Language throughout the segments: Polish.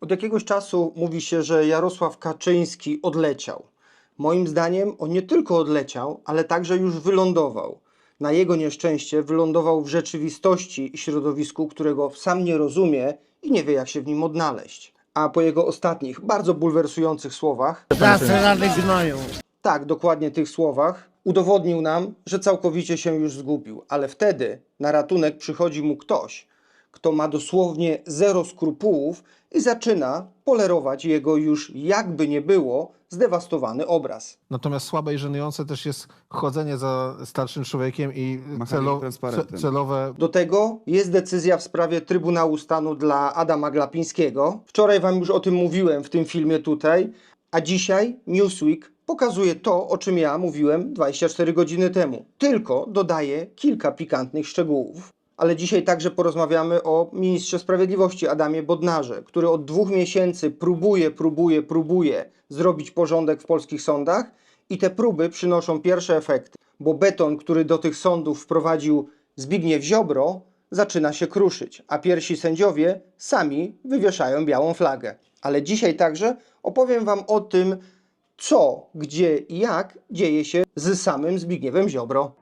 Od jakiegoś czasu mówi się, że Jarosław Kaczyński odleciał. Moim zdaniem on nie tylko odleciał, ale także już wylądował. Na jego nieszczęście wylądował w rzeczywistości i środowisku, którego sam nie rozumie i nie wie, jak się w nim odnaleźć. A po jego ostatnich, bardzo bulwersujących słowach, Zasrany gnoju. tak, dokładnie tych słowach, udowodnił nam, że całkowicie się już zgubił. Ale wtedy na ratunek przychodzi mu ktoś, kto ma dosłownie zero skrupułów i zaczyna polerować jego już jakby nie było zdewastowany obraz. Natomiast słabe i żenujące też jest chodzenie za starszym człowiekiem i celo, ce, celowe Do tego jest decyzja w sprawie Trybunału Stanu dla Adama Glapińskiego. Wczoraj Wam już o tym mówiłem w tym filmie tutaj, a dzisiaj Newsweek pokazuje to, o czym ja mówiłem 24 godziny temu. Tylko dodaje kilka pikantnych szczegółów. Ale dzisiaj także porozmawiamy o ministrze sprawiedliwości Adamie Bodnarze, który od dwóch miesięcy próbuje, próbuje, próbuje zrobić porządek w polskich sądach i te próby przynoszą pierwsze efekty, bo beton, który do tych sądów wprowadził Zbigniew Ziobro, zaczyna się kruszyć, a pierwsi sędziowie sami wywieszają białą flagę. Ale dzisiaj także opowiem Wam o tym, co, gdzie i jak dzieje się z samym Zbigniewem Ziobro.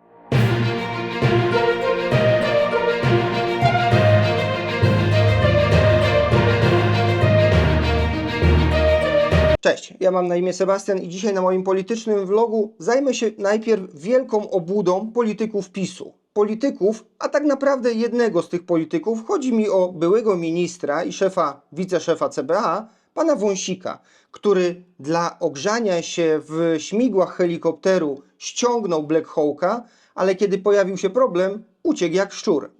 Cześć, ja mam na imię Sebastian i dzisiaj na moim politycznym vlogu zajmę się najpierw wielką obłudą polityków PiSu. Polityków, a tak naprawdę jednego z tych polityków, chodzi mi o byłego ministra i szefa, wiceszefa CBA, pana Wąsika, który dla ogrzania się w śmigłach helikopteru ściągnął Black Hawka, ale kiedy pojawił się problem, uciekł jak szczur.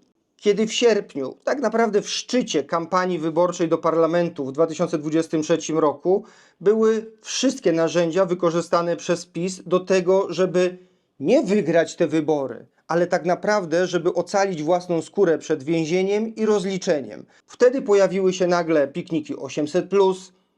Kiedy w sierpniu, tak naprawdę w szczycie kampanii wyborczej do parlamentu w 2023 roku, były wszystkie narzędzia wykorzystane przez PiS do tego, żeby nie wygrać te wybory, ale tak naprawdę, żeby ocalić własną skórę przed więzieniem i rozliczeniem. Wtedy pojawiły się nagle pikniki 800,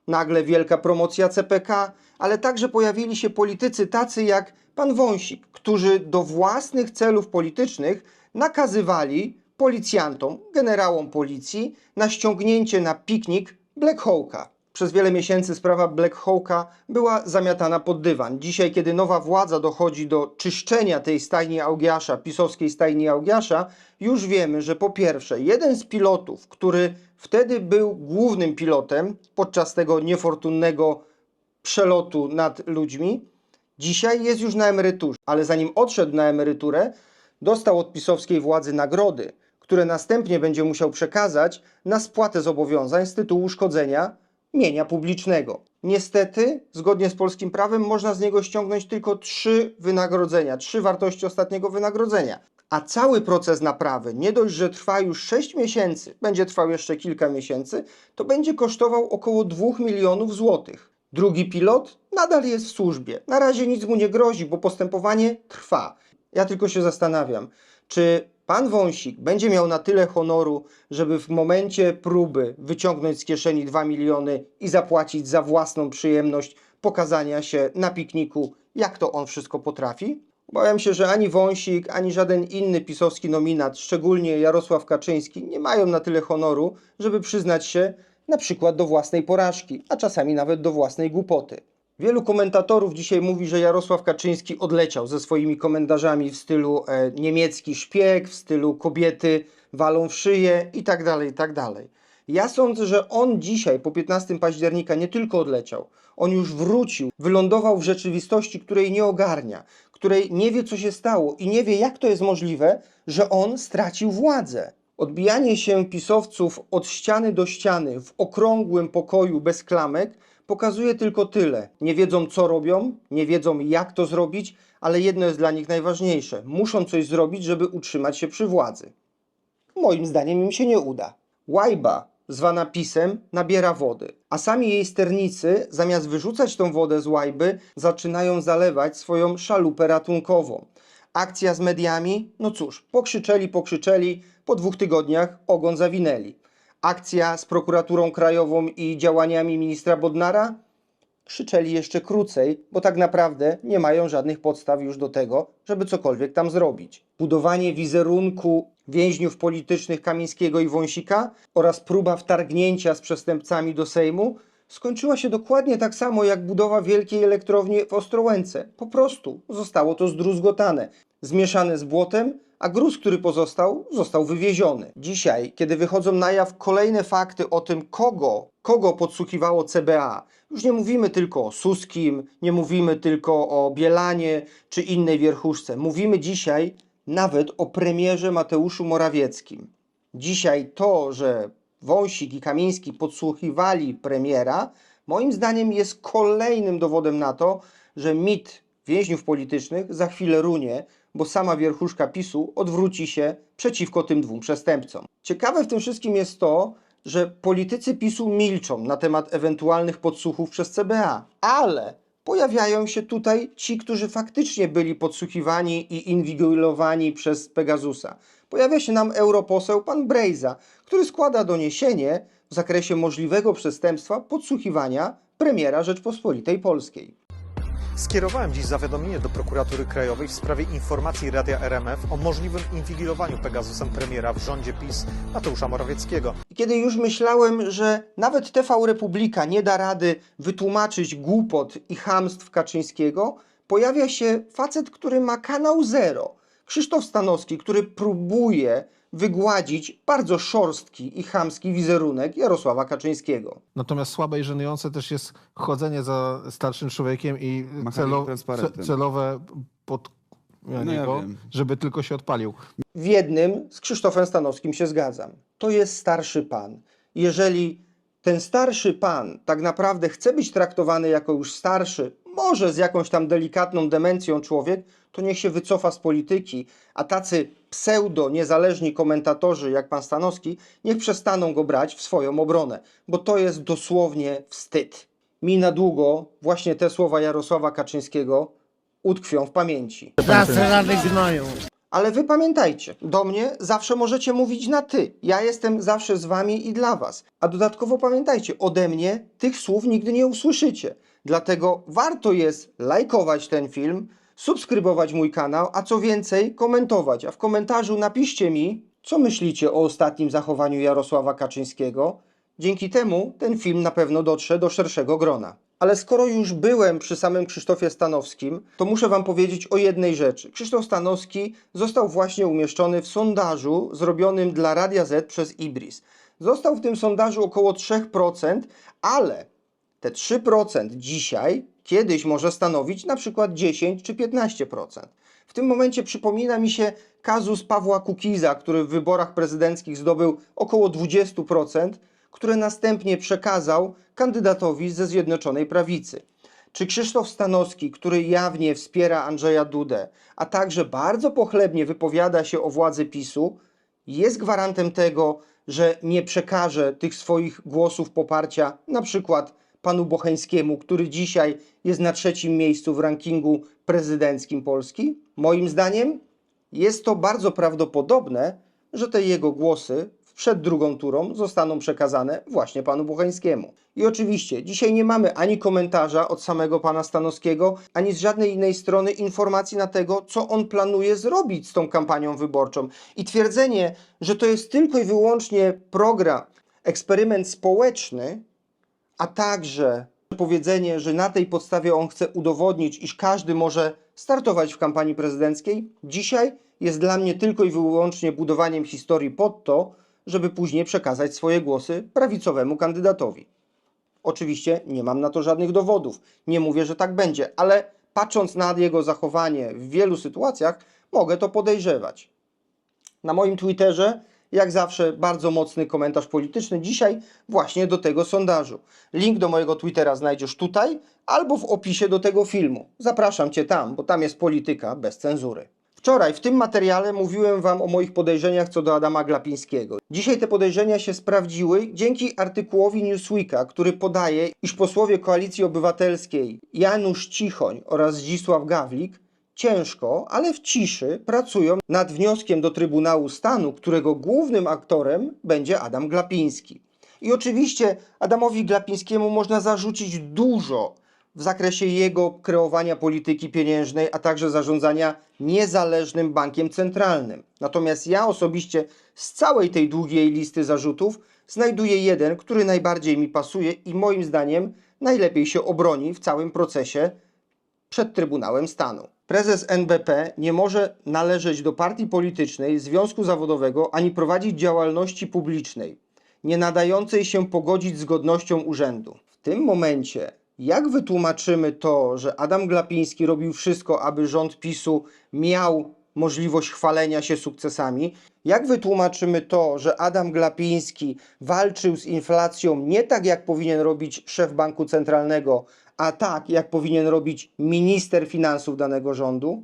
nagle wielka promocja CPK, ale także pojawili się politycy tacy jak pan Wąsik, którzy do własnych celów politycznych nakazywali policjantom, generałom policji na ściągnięcie na piknik Black Hawka. Przez wiele miesięcy sprawa Black Hawka była zamiatana pod dywan. Dzisiaj, kiedy nowa władza dochodzi do czyszczenia tej stajni Augiasza, pisowskiej stajni Augiasza, już wiemy, że po pierwsze, jeden z pilotów, który wtedy był głównym pilotem podczas tego niefortunnego przelotu nad ludźmi, dzisiaj jest już na emeryturze. Ale zanim odszedł na emeryturę, dostał od pisowskiej władzy nagrody, które następnie będzie musiał przekazać na spłatę zobowiązań z tytułu uszkodzenia mienia publicznego. Niestety, zgodnie z polskim prawem, można z niego ściągnąć tylko trzy wynagrodzenia, trzy wartości ostatniego wynagrodzenia. A cały proces naprawy, nie dość, że trwa już 6 miesięcy, będzie trwał jeszcze kilka miesięcy, to będzie kosztował około 2 milionów złotych. Drugi pilot nadal jest w służbie. Na razie nic mu nie grozi, bo postępowanie trwa. Ja tylko się zastanawiam, czy pan Wąsik będzie miał na tyle honoru, żeby w momencie próby wyciągnąć z kieszeni 2 miliony i zapłacić za własną przyjemność pokazania się na pikniku, jak to on wszystko potrafi? Obawiam się, że ani Wąsik, ani żaden inny pisowski nominat, szczególnie Jarosław Kaczyński, nie mają na tyle honoru, żeby przyznać się na przykład do własnej porażki, a czasami nawet do własnej głupoty. Wielu komentatorów dzisiaj mówi, że Jarosław Kaczyński odleciał ze swoimi komentarzami w stylu e, niemiecki szpieg, w stylu kobiety walą w szyję i tak dalej, i tak dalej. Ja sądzę, że on dzisiaj, po 15 października, nie tylko odleciał, on już wrócił, wylądował w rzeczywistości, której nie ogarnia, której nie wie, co się stało i nie wie, jak to jest możliwe, że on stracił władzę. Odbijanie się pisowców od ściany do ściany w okrągłym pokoju bez klamek pokazuje tylko tyle. Nie wiedzą, co robią, nie wiedzą, jak to zrobić, ale jedno jest dla nich najważniejsze: muszą coś zrobić, żeby utrzymać się przy władzy. Moim zdaniem im się nie uda. Łajba, zwana pisem, nabiera wody, a sami jej sternicy, zamiast wyrzucać tą wodę z łajby, zaczynają zalewać swoją szalupę ratunkową. Akcja z mediami? No cóż, pokrzyczeli, pokrzyczeli, po dwóch tygodniach ogon zawinęli. Akcja z prokuraturą krajową i działaniami ministra Bodnara? krzyczeli jeszcze krócej, bo tak naprawdę nie mają żadnych podstaw już do tego, żeby cokolwiek tam zrobić. Budowanie wizerunku więźniów politycznych Kamińskiego i Wąsika oraz próba wtargnięcia z przestępcami do Sejmu skończyła się dokładnie tak samo jak budowa wielkiej elektrowni w Ostrołęce. Po prostu zostało to zdruzgotane, zmieszane z błotem, a gruz, który pozostał, został wywieziony. Dzisiaj, kiedy wychodzą na jaw kolejne fakty o tym, kogo, kogo podsłuchiwało CBA, już nie mówimy tylko o Suskim, nie mówimy tylko o Bielanie czy innej wierchuszce. Mówimy dzisiaj nawet o premierze Mateuszu Morawieckim. Dzisiaj to, że Wąsik i Kamiński podsłuchiwali premiera, moim zdaniem jest kolejnym dowodem na to, że mit więźniów politycznych za chwilę runie, bo sama wierchuszka PiSu odwróci się przeciwko tym dwóm przestępcom. Ciekawe w tym wszystkim jest to, że politycy PiSu milczą na temat ewentualnych podsłuchów przez CBA, ale pojawiają się tutaj ci, którzy faktycznie byli podsłuchiwani i inwigilowani przez Pegasusa. Pojawia się nam europoseł pan Brejza, który składa doniesienie w zakresie możliwego przestępstwa podsłuchiwania premiera Rzeczpospolitej Polskiej. Skierowałem dziś zawiadomienie do prokuratury krajowej w sprawie informacji Radia RMF o możliwym inwigilowaniu Pegasusem premiera w rządzie PiS Mateusza Morawieckiego. Kiedy już myślałem, że nawet TV Republika nie da rady wytłumaczyć głupot i chamstw Kaczyńskiego, pojawia się facet, który ma kanał Zero. Krzysztof Stanowski, który próbuje wygładzić bardzo szorstki i chamski wizerunek Jarosława Kaczyńskiego. Natomiast słabe i żenujące też jest chodzenie za starszym człowiekiem i celo, ce- celowe pod No ja niego, wiem. żeby tylko się odpalił. W jednym z Krzysztofem Stanowskim się zgadzam. To jest starszy pan. Jeżeli ten starszy pan tak naprawdę chce być traktowany jako już starszy, może z jakąś tam delikatną demencją człowiek, to niech się wycofa z polityki, a tacy pseudo-niezależni komentatorzy jak pan Stanowski, niech przestaną go brać w swoją obronę, bo to jest dosłownie wstyd. Mi na długo właśnie te słowa Jarosława Kaczyńskiego utkwią w pamięci. Zasrany gnoju. Ale wy pamiętajcie, do mnie zawsze możecie mówić na ty. Ja jestem zawsze z wami i dla was. A dodatkowo pamiętajcie, ode mnie tych słów nigdy nie usłyszycie. Dlatego warto jest lajkować ten film, subskrybować mój kanał, a co więcej, komentować. A w komentarzu napiszcie mi, co myślicie o ostatnim zachowaniu Jarosława Kaczyńskiego. Dzięki temu ten film na pewno dotrze do szerszego grona. Ale skoro już byłem przy samym Krzysztofie Stanowskim, to muszę Wam powiedzieć o jednej rzeczy. Krzysztof Stanowski został właśnie umieszczony w sondażu zrobionym dla Radia Z przez Ibris. Został w tym sondażu około 3%, ale te 3% dzisiaj kiedyś może stanowić na przykład 10 czy 15%. W tym momencie przypomina mi się kazus Pawła Kukiza, który w wyborach prezydenckich zdobył około 20%, które następnie przekazał kandydatowi ze Zjednoczonej Prawicy. Czy Krzysztof Stanowski, który jawnie wspiera Andrzeja Dudę, a także bardzo pochlebnie wypowiada się o władzy PiSu, jest gwarantem tego, że nie przekaże tych swoich głosów poparcia na przykład panu Bocheńskiemu, który dzisiaj jest na trzecim miejscu w rankingu prezydenckim Polski? Moim zdaniem jest to bardzo prawdopodobne, że te jego głosy przed drugą turą zostaną przekazane właśnie panu Bocheńskiemu. I oczywiście dzisiaj nie mamy ani komentarza od samego pana Stanowskiego, ani z żadnej innej strony informacji na tego, co on planuje zrobić z tą kampanią wyborczą. I twierdzenie, że to jest tylko i wyłącznie program, eksperyment społeczny, a także powiedzenie, że na tej podstawie on chce udowodnić, iż każdy może startować w kampanii prezydenckiej, dzisiaj jest dla mnie tylko i wyłącznie budowaniem historii pod to, żeby później przekazać swoje głosy prawicowemu kandydatowi. Oczywiście nie mam na to żadnych dowodów, nie mówię, że tak będzie, ale patrząc na jego zachowanie w wielu sytuacjach, mogę to podejrzewać. Na moim Twitterze, jak zawsze, bardzo mocny komentarz polityczny. Dzisiaj właśnie do tego sondażu. Link do mojego Twittera znajdziesz tutaj albo w opisie do tego filmu. Zapraszam Cię tam, bo tam jest polityka bez cenzury. Wczoraj w tym materiale mówiłem Wam o moich podejrzeniach co do Adama Glapińskiego. Dzisiaj te podejrzenia się sprawdziły dzięki artykułowi Newsweeka, który podaje, iż posłowie Koalicji Obywatelskiej Janusz Cichoń oraz Zdzisław Gawlik ciężko, ale w ciszy pracują nad wnioskiem do Trybunału Stanu, którego głównym aktorem będzie Adam Glapiński. I oczywiście Adamowi Glapińskiemu można zarzucić dużo, w zakresie jego kreowania polityki pieniężnej, a także zarządzania niezależnym bankiem centralnym. Natomiast ja osobiście z całej tej długiej listy zarzutów znajduję jeden, który najbardziej mi pasuje i moim zdaniem najlepiej się obroni w całym procesie przed Trybunałem Stanu. Prezes NBP nie może należeć do partii politycznej, związku zawodowego ani prowadzić działalności publicznej, nie nadającej się pogodzić z godnością urzędu. W tym momencie, jak wytłumaczymy to, że Adam Glapiński robił wszystko, aby rząd PiSu miał możliwość chwalenia się sukcesami? Jak wytłumaczymy to, że Adam Glapiński walczył z inflacją nie tak, jak powinien robić szef banku centralnego, a tak, jak powinien robić minister finansów danego rządu?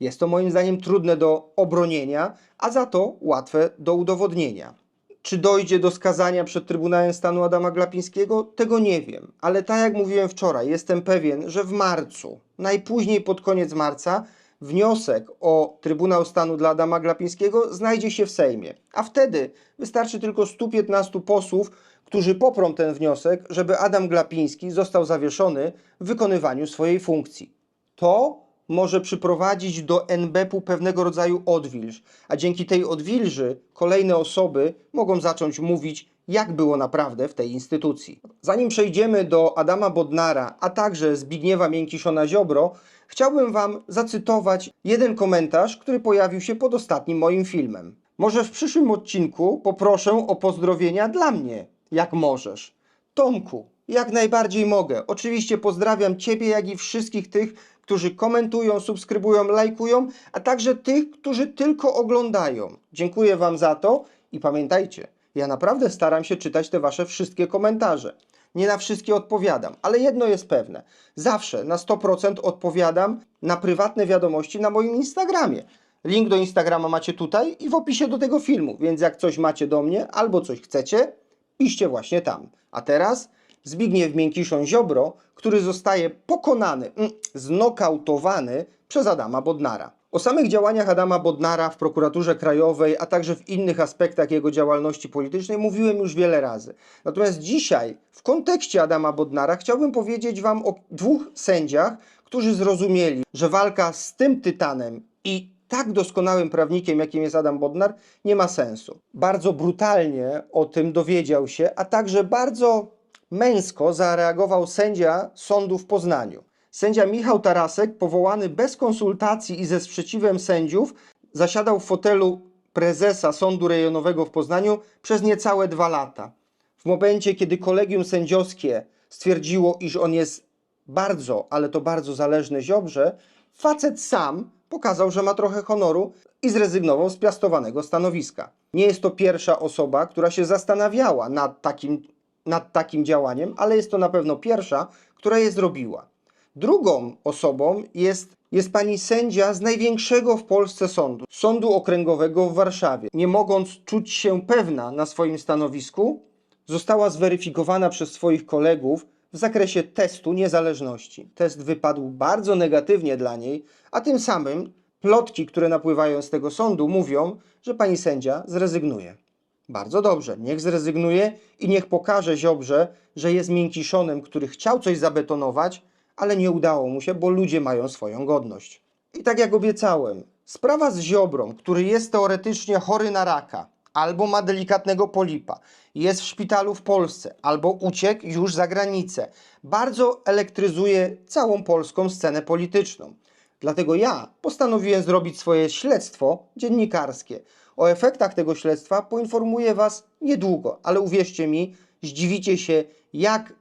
Jest to moim zdaniem trudne do obronienia, a za to łatwe do udowodnienia. Czy dojdzie do skazania przed Trybunałem Stanu Adama Glapińskiego? Tego nie wiem, ale tak jak mówiłem wczoraj, jestem pewien, że w marcu, najpóźniej pod koniec marca, wniosek o Trybunał Stanu dla Adama Glapińskiego znajdzie się w Sejmie. A wtedy wystarczy tylko 115 posłów, którzy poprą ten wniosek, żeby Adam Glapiński został zawieszony w wykonywaniu swojej funkcji. To może przyprowadzić do NBP-u pewnego rodzaju odwilż, a dzięki tej odwilży kolejne osoby mogą zacząć mówić, jak było naprawdę w tej instytucji. Zanim przejdziemy do Adama Bodnara, a także Zbigniewa Miękiszona Ziobro, chciałbym Wam zacytować jeden komentarz, który pojawił się pod ostatnim moim filmem. Może w przyszłym odcinku poproszę o pozdrowienia dla mnie, jak możesz. Tomku, jak najbardziej mogę. Oczywiście pozdrawiam Ciebie, jak i wszystkich tych, którzy komentują, subskrybują, lajkują, a także tych, którzy tylko oglądają. Dziękuję Wam za to i pamiętajcie, ja naprawdę staram się czytać te Wasze wszystkie komentarze. Nie na wszystkie odpowiadam, ale jedno jest pewne. Zawsze na 100% odpowiadam na prywatne wiadomości na moim Instagramie. Link do Instagrama macie tutaj i w opisie do tego filmu, więc jak coś macie do mnie albo coś chcecie, piszcie właśnie tam. A teraz Zbigniew Miękiszon Ziobro, który zostaje pokonany, mm, znokautowany przez Adama Bodnara. O samych działaniach Adama Bodnara w prokuraturze krajowej, a także w innych aspektach jego działalności politycznej mówiłem już wiele razy. Natomiast dzisiaj, w kontekście Adama Bodnara, chciałbym powiedzieć Wam o dwóch sędziach, którzy zrozumieli, że walka z tym tytanem i tak doskonałym prawnikiem, jakim jest Adam Bodnar, nie ma sensu. Bardzo brutalnie o tym dowiedział się, a także bardzo męsko zareagował sędzia sądu w Poznaniu. Sędzia Michał Tarasek, powołany bez konsultacji i ze sprzeciwem sędziów, zasiadał w fotelu prezesa Sądu Rejonowego w Poznaniu przez niecałe dwa lata. W momencie, kiedy kolegium sędziowskie stwierdziło, iż on jest bardzo, ale to bardzo zależny Ziobrze, facet sam pokazał, że ma trochę honoru i zrezygnował z piastowanego stanowiska. Nie jest to pierwsza osoba, która się zastanawiała nad takim, nad takim działaniem, ale jest to na pewno pierwsza, która je zrobiła. Drugą osobą jest, jest pani sędzia z największego w Polsce sądu, Sądu Okręgowego w Warszawie. Nie mogąc czuć się pewna na swoim stanowisku, została zweryfikowana przez swoich kolegów w zakresie testu niezależności. Test wypadł bardzo negatywnie dla niej, a tym samym plotki, które napływają z tego sądu, mówią, że pani sędzia zrezygnuje. Bardzo dobrze, niech zrezygnuje i niech pokaże Ziobrze, że jest miękiszonem, który chciał coś zabetonować, ale nie udało mu się, bo ludzie mają swoją godność. I tak jak obiecałem, sprawa z Ziobrą, który jest teoretycznie chory na raka, albo ma delikatnego polipa, jest w szpitalu w Polsce, albo uciekł już za granicę, bardzo elektryzuje całą polską scenę polityczną. Dlatego ja postanowiłem zrobić swoje śledztwo dziennikarskie. O efektach tego śledztwa poinformuję Was niedługo, ale uwierzcie mi, zdziwicie się, jak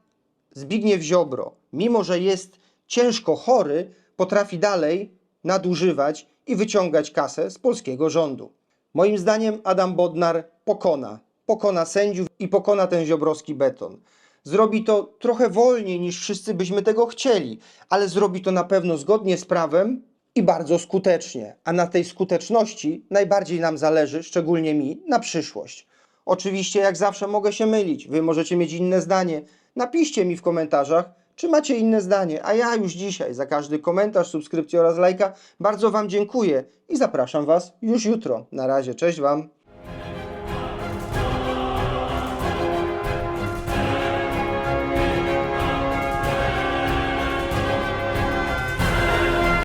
Zbigniew Ziobro, mimo że jest ciężko chory, potrafi dalej nadużywać i wyciągać kasę z polskiego rządu. Moim zdaniem Adam Bodnar pokona, pokona sędziów i pokona ten ziobrowski beton. Zrobi to trochę wolniej niż wszyscy byśmy tego chcieli, ale zrobi to na pewno zgodnie z prawem i bardzo skutecznie. A na tej skuteczności najbardziej nam zależy, szczególnie mi, na przyszłość. Oczywiście, jak zawsze, mogę się mylić. Wy możecie mieć inne zdanie. Napiszcie mi w komentarzach, czy macie inne zdanie. A ja już dzisiaj za każdy komentarz, subskrypcję oraz lajka bardzo Wam dziękuję i zapraszam Was już jutro. Na razie, cześć Wam.